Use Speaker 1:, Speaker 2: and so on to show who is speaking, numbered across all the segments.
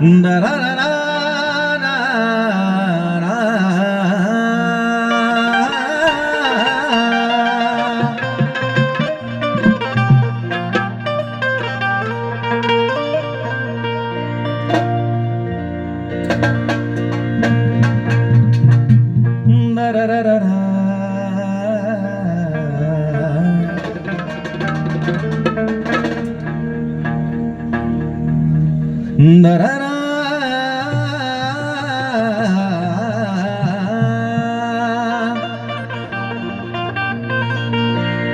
Speaker 1: da da da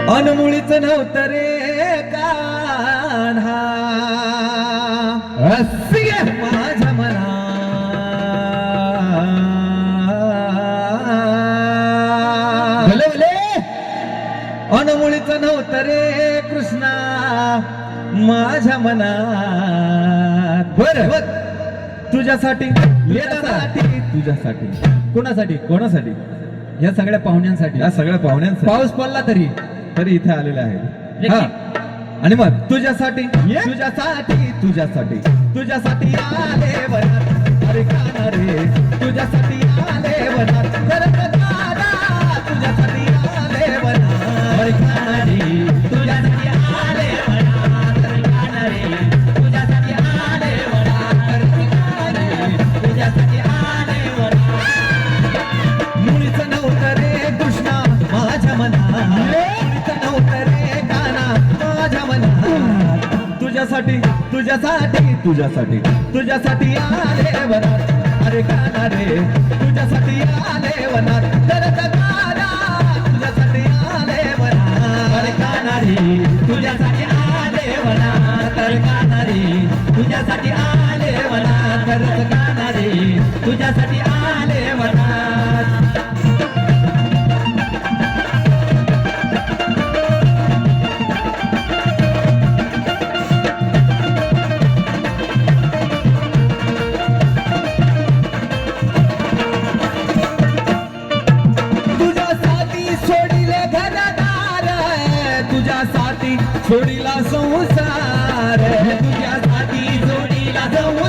Speaker 1: अनमुळीच नव्हतं रे कान्हा. माझ्या मना अनमुळीच नव्हतं रे कृष्णा माझ्या मनात.
Speaker 2: बरं.
Speaker 1: बघ, तुझ्यासाठी तुझ्यासाठी तुझ्यासाठी.
Speaker 2: कोणासाठी?
Speaker 1: कोणासाठी?
Speaker 2: या सगळ्या पाहुण्यांसाठी.
Speaker 1: या सगळ्या पाहुण्यांसाठी.
Speaker 2: पाऊस पडला तरी.
Speaker 1: तरी इथे आलेले आहे हा. आणि मग? तुझ्यासाठी. तुझ्यासाठी तुझ्यासाठी. तुझ्यासाठी आले वनात. अरे रे? तुझ्यासाठी आले वनात. तुझ्यासाठी तुझ्यासाठी तुझ्यासाठी तुझ्यासाठी आले वनात अरे का रे तुझ्यासाठी आले जोडीला सोडिला संसार तुझ्यासाठी जोडीला संसार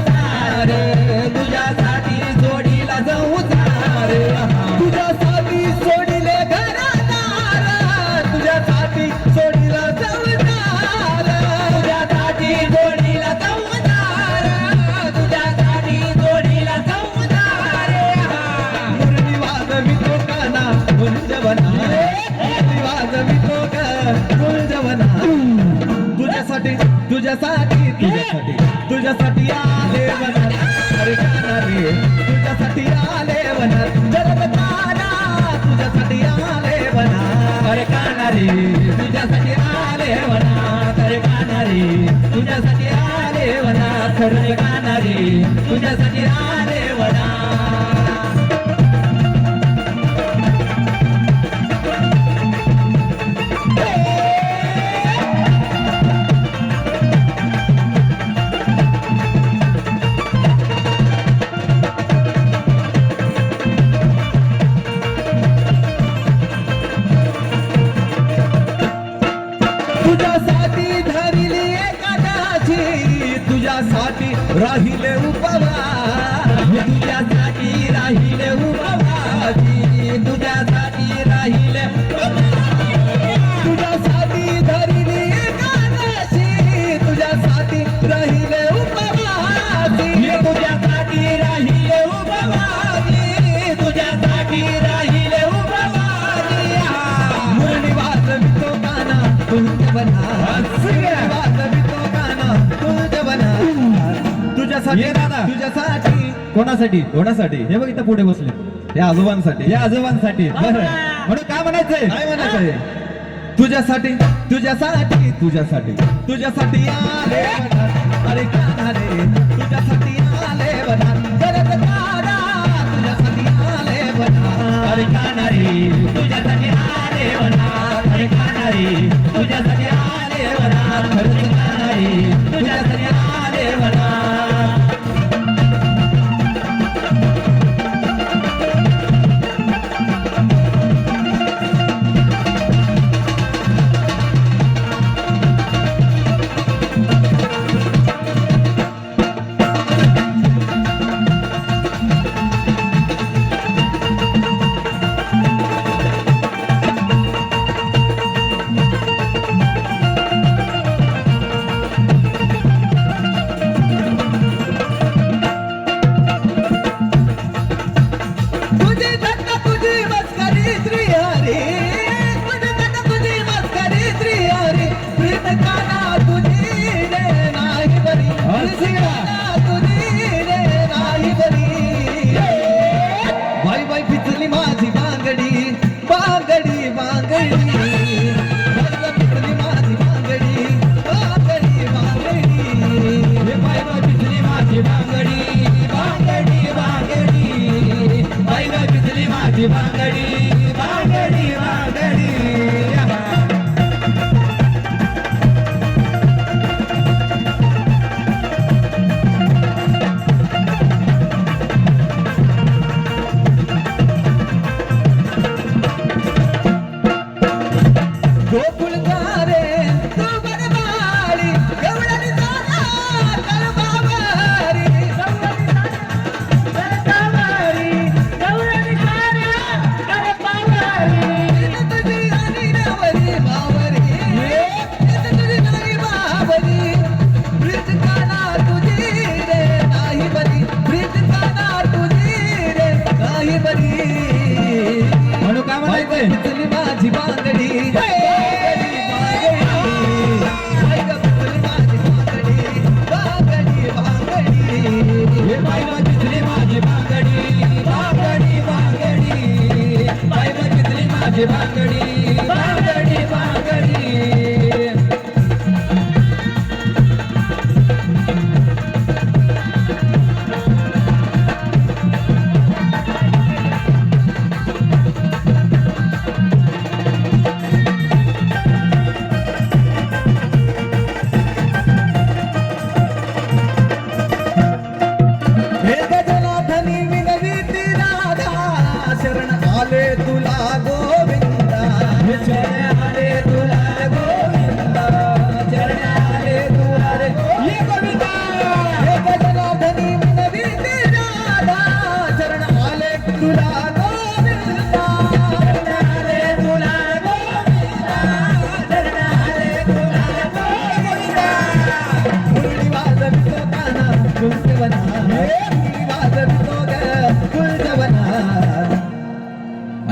Speaker 1: तुझ्यासाठी तुझ्यासाठी. तुझ्यासाठी आले वनात. अरे काना रे तुझ्यासाठी आले वनात. जरद काना तुझ्यासाठी आले वनात. अरे काना रे तुझ्यासाठी आले वनात. अरे काना रे तुझ्यासाठी आले वनात. खरे काना रे तुझ्यासाठी आले वनात. तुझ्यासाठी राहिले तुझ्यासाठी
Speaker 2: ये दादा.
Speaker 1: तुझ्यासाठी.
Speaker 2: कोणासाठी?
Speaker 1: कोणासाठी
Speaker 2: हे बघ इथं पुढे बसले.
Speaker 1: हे आजोबांसाठी.
Speaker 2: या आजोबांसाठी. बरं. म्हणून काय म्हणायचंय?
Speaker 1: काय म्हणायचंय? तुझ्यासाठी तुझ्यासाठी तुझ्यासाठी. तुझ्यासाठी. अरे काना रे तुझ्यासाठी तुझी नाही बरी.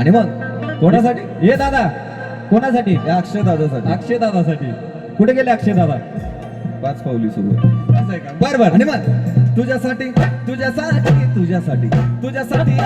Speaker 1: आणि मग
Speaker 2: कोणासाठी? ये दादा. कोणासाठी?
Speaker 1: अक्षय दादासाठी.
Speaker 2: अक्षय दादासाठी. कुठे गेले अक्षय दादा?
Speaker 1: पाच पावली सोबत.
Speaker 2: असं आहे का? बरं बरं.
Speaker 1: आणि मग? तुझ्यासाठी तुझ्यासाठी तुझ्यासाठी. तुझ्यासाठी